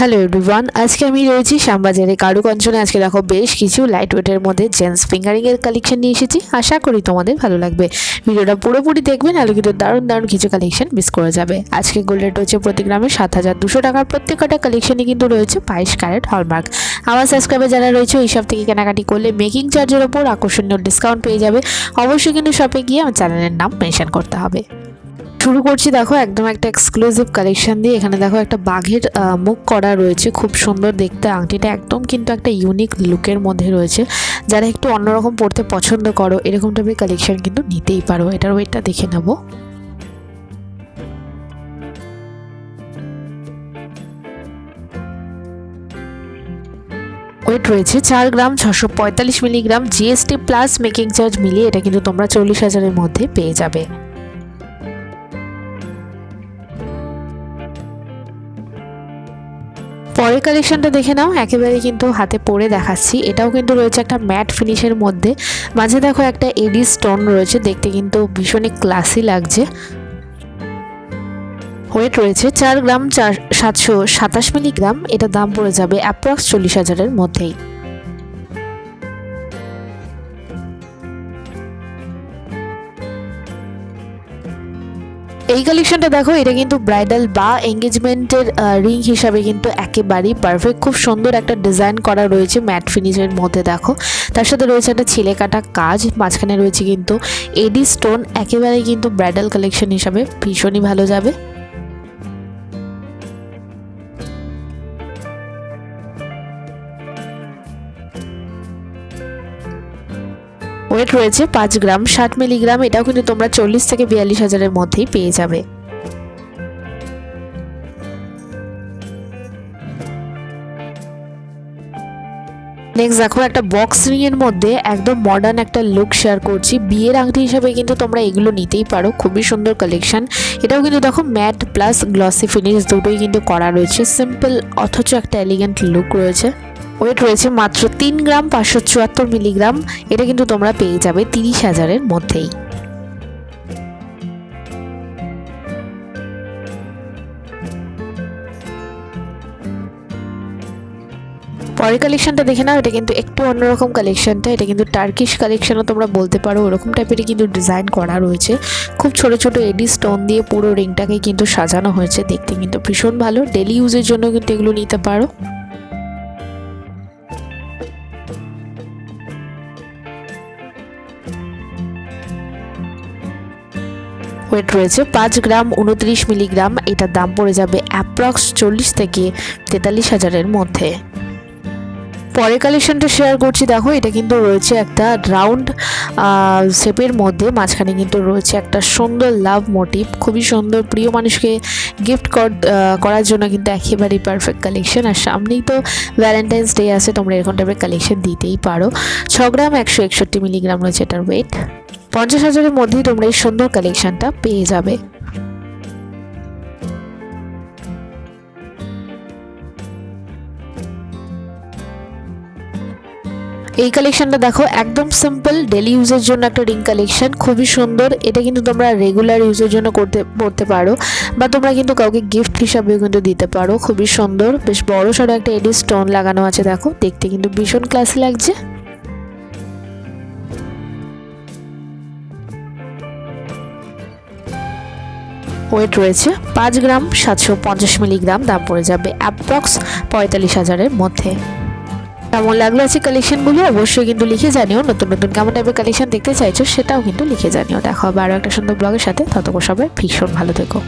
Hello everyone আজকে আমি রয়েছি শ্যামবাজারে কারুকঞ্চনে আজকে দেখো বেশ কিছু লাইট ওয়েটের মধ্যে জেন্টস ফিঙ্গারিংয়ের কালেকশন নিয়ে এসেছি। আশা করি তোমাদের ভালো লাগবে। ভিডিওটা পুরোপুরি দেখবেন আলো কিন্তু দারুণ দারুণ কিছু কালেকশন মিস করে যাবে। আজকে গোল্ড রেট হচ্ছে প্রতি গ্রামে সাত হাজার দুশো টাকার। প্রত্যেকটা কালেকশনই কিন্তু রয়েছে বাইশ ক্যারেট হলমার্ক আমার সাবস্ক্রাইবার যারা রয়েছে ওই সব থেকে কেনাকাটি করলে মেকিং চার্জের ওপর আকর্ষণীয় ডিসকাউন্ট পেয়ে যাবে। অবশ্যই কিন্তু শপে গিয়ে আমার চ্যানেলের নাম মেনশন করতে হবে। শুরু করছি দেখো একদম একটা এক্সক্লুসিভ কালেকশন দিয়ে। এখানে দেখো একটা বাঘের মুখ করা রয়েছে খুব সুন্দর দেখতে। আংটিটা একদম কিন্তু একটা ইউনিক লুকের মধ্যে রয়েছে। যারা একটু অন্যরকম পড়তে পছন্দ করো, এরকম টাইপের কালেকশন কিন্তু নিতেই পারো। এটার ওয়েটটা দেখে নেব। ওয়েট রয়েছে চার গ্রাম ছশো পঁয়তাল্লিশ milligram. GST plus making charge মিলিয়ে এটা কিন্তু তোমরা চল্লিশ হাজারের মধ্যে পেয়ে যাবে। পরের কালেকশনটা দেখে নাও, একেবারে কিন্তু হাতে পরে দেখাচ্ছি। এটাও কিন্তু রয়েছে একটা ম্যাট ফিনিশের মধ্যে। মাঝে দেখো একটা এডি স্টোন রয়েছে, দেখতে কিন্তু ভীষণই ক্লাসি লাগছে। ওয়েট রয়েছে চার গ্রাম চার সাতশো সাতাশ মিলিগ্রাম এটার দাম পড়ে যাবে অ্যাপ্রক্স চল্লিশ হাজারের মধ্যেই। এই কালেকশনটা দেখো, এটা কিন্তু ব্রাইডাল বা এঙ্গেজমেন্টের রিং হিসাবে কিন্তু একেবারেই পারফেক্ট খুব সুন্দর একটা ডিজাইন করা রয়েছে ম্যাট ফিনিশের মধ্যে, দেখো। তার সাথে রয়েছে একটা ছেলে কাটা কাজ, মাঝখানে রয়েছে কিন্তু এডি স্টোন একেবারেই কিন্তু ব্রাইডাল কালেকশন হিসাবে ভীষণই ভালো যাবে। ওয়েট রয়েছে পাঁচ গ্রাম ষাট মিলিগ্রাম, এটাও কিন্তু তোমরা চল্লিশ থেকে বিয়াল্লিশ হাজারের মধ্যেই পেয়ে যাবে। নেক্সট দেখো, একটা বক্স রিং এর মধ্যে একদম মডার্ন একটা লুক শেয়ার করছি। বিয়ের আংটি হিসাবে কিন্তু তোমরা এগুলো নিতেই পারো, খুবই সুন্দর কালেকশন এটাও কিন্তু দেখো ম্যাট প্লাস গ্লসি ফিনিশ দুটোই কিন্তু করা রয়েছে। সিম্পল অথচ একটা এলিগেন্ট লুক রয়েছে। ওয়েট রয়েছে মাত্র তিন গ্রাম পাঁচশো চুয়াত্তর মিলিগ্রাম এটা কিন্তু তোমরা পেয়ে যাবে তিরিশ হাজারের মধ্যেই। পরের কালেকশনটা দেখে নাও, এটা কিন্তু একটু অন্যরকম কালেকশনটা এটা কিন্তু টার্কিশ কালেকশনও তোমরা বলতে পারো, ওরকম টাইপেরই কিন্তু ডিজাইন করা রয়েছে। খুব ছোট ছোট এডি স্টোন দিয়ে পুরো রিংটাকে কিন্তু সাজানো হয়েছে, দেখতে কিন্তু ভীষণ ভালো ডেলি ইউজের জন্য কিন্তু এগুলো নিতে পারো। ওয়েট রয়েছে পাঁচ গ্রাম উনত্রিশ মিলিগ্রাম, এটার দাম পড়ে যাবে অ্যাপ্রক্স চল্লিশ থেকে তেতাল্লিশ হাজারের মধ্যে। পরের কালেকশনটা শেয়ার করছি। দেখো, এটা কিন্তু রয়েছে একটা রাউন্ড শেপের মধ্যে। মাঝখানে কিন্তু রয়েছে একটা সুন্দর লাভ মোটিভ খুবই সুন্দর, প্রিয় মানুষকে গিফট করার জন্য কিন্তু একেবারেই পারফেক্ট কালেকশন আর সামনেই তো ভ্যালেন্টাইন্স ডে আছে, তোমরা এরকম টাইপের কালেকশন দিতেই পারো। ছ গ্রাম একশো একষট্টি মিলিগ্রাম রয়েছে এটার ওয়েট পঞ্চাশ হাজারের মধ্যেই তোমরা এই সুন্দর কালেকশনটা পেয়ে যাবে। এই কালেকশনটা দেখো, একদম সিম্পল ডেলি ইউজের জন্য একটা রিং কালেকশন খুবই সুন্দর। এটা কিন্তু তোমরা রেগুলার ইউজের জন্য করতে, পড়তে পারো, বা তোমরা কিন্তু কাউকে গিফট হিসাবেও কিন্তু দিতে পারো, খুবই সুন্দর। বেশ বড় সড়ো একটা এডি স্টোন লাগানো আছে, দেখো, দেখতে কিন্তু ভীষণ ক্লাসি লাগছে। ওয়েট রয়েছে পাঁচ গ্রাম, সাতশো পঞ্চাশ মিলিগ্রাম, দাম পড়ে যাবে অ্যাপ্রক্স পঁয়তাল্লিশ হাজারের মধ্যে। কেমন লাগল আছে কালেকশনগুলো অবশ্যই কিন্তু লিখে জানিও। নতুন নতুন কেমন টাইপের কালেকশন দেখতে চাইছো, সেটাও কিন্তু লিখে জানিও। দেখো আবার একটা সুন্দর ব্লগের সাথে। ততক্ষণ সবাই ভীষণ ভালো থেকো।